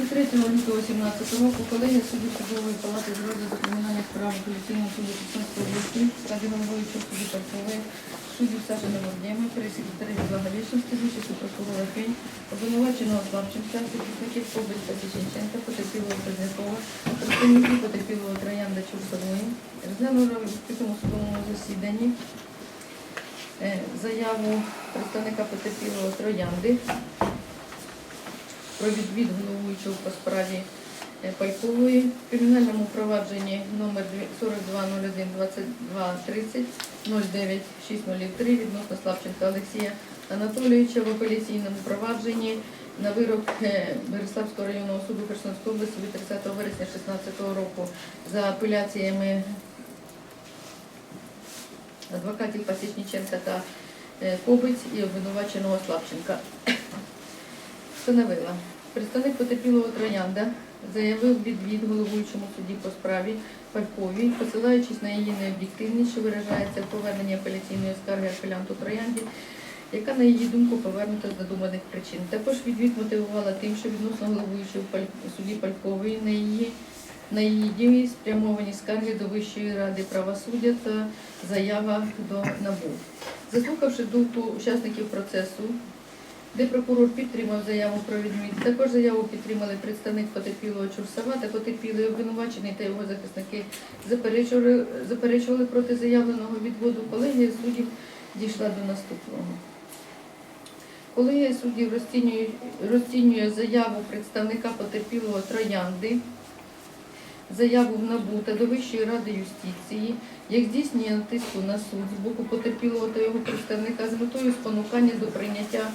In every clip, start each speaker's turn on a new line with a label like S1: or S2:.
S1: 23 лютого 17 року колегія суддів судової палати з розгляду кримінальних справ апеляційного суду Херсонської області складі головуючого суду Паркової, суддів Сашина Гордєма, пересекретаря Благовічності, вичису прокурора Пень, обвинуваченого Славченка, захисників Кобиль та Січенченка, потерпілого Познякова, представників потерпілого Троянда Чурсової, розглянув на відкритому судовому засіданні е, заяву представника потерпілого Троянди про відвід головуючого по справі е, Пайкової в кримінальному провадженні номер 4201 2230 09603 відносно Славченка Олексія Анатолійовича в апеляційному провадженні на вирок е, Береславського районного суду Херсонської області від 30 вересня 2016 року за апеляціями адвокатів Пасічніченка та е, Кобиць і обвинуваченого Славченка. Встановила. Представник потерпілого Троянда заявив відвід головуючому суді по справі Пальковій, посилаючись на її необ'єктивність, що виражається в поверненні апеляційної скарги апелянту Троянді, яка, на її думку, повернута з надуманих причин. Також відвід мотивувала тим, що відносно головуючого суді Палькової на її на її дії спрямовані скарги до Вищої ради правосуддя та заява до НАБУ. Заслухавши думку учасників процесу, де прокурор підтримав заяву про відміну. Також заяву підтримали представник потерпілого Чурсова та потерпілий обвинувачений та його захисники заперечували, заперечували проти заявленого відводу. Колегія суддів дійшла до наступного. Колегія суддів розцінює, розцінює заяву представника потерпілого Троянди, заяву в НАБУ та до Вищої ради юстиції як здійснення тиску на суд з боку потерпілого та його представника з метою спонукання до прийняття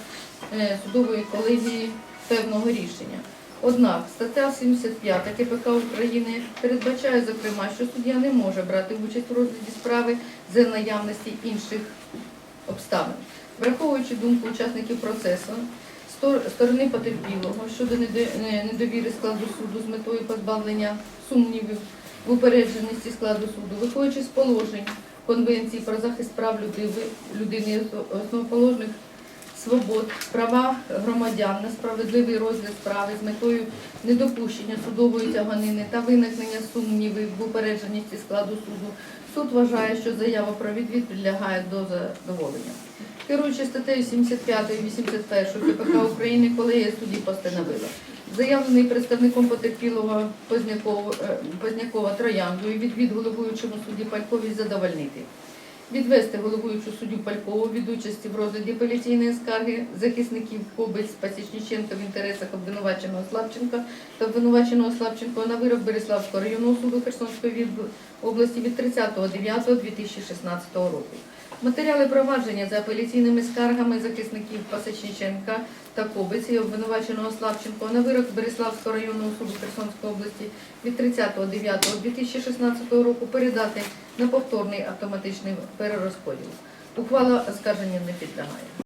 S1: е, судової колегії певного рішення. Однак стаття 75 КПК України передбачає, зокрема, що суддя не може брати участь у розгляді справи за наявності інших обставин. Враховуючи думку учасників процесу, сторони потерпілого щодо недовіри складу суду з метою позбавлення сумнівів в упередженості складу суду, виходячи з положень Конвенції про захист прав людини, основоположних свобод, права громадян на справедливий розгляд справи з метою недопущення судової тяганини та виникнення сумнівів в упередженості складу суду, суд вважає, що заява про відвід підлягає до задоволення. Керуючи статтею 75 і 81 КПК України, колегія судді постановила. Заявлений представником потерпілого Познякова, е, Познякова Трояндою відвід головуючому судді Пальковій задовольнити. Відвести головуючу суддю Палькову від участі в розгляді апеляційної скарги захисників Кобець Пасічніченка в інтересах обвинуваченого Славченка та обвинуваченого Славченко на вирок Береславського районного суду Херсонської області від 30.09.2016 року. Матеріали провадження за апеляційними скаргами захисників Пасічніченка та Кобиці обвинуваченого Славченко на вирок Береславського районного суду Херсонської області від 30.09.2016 року передати на повторний автоматичний перерозподіл. Ухвала оскарження не підлягає.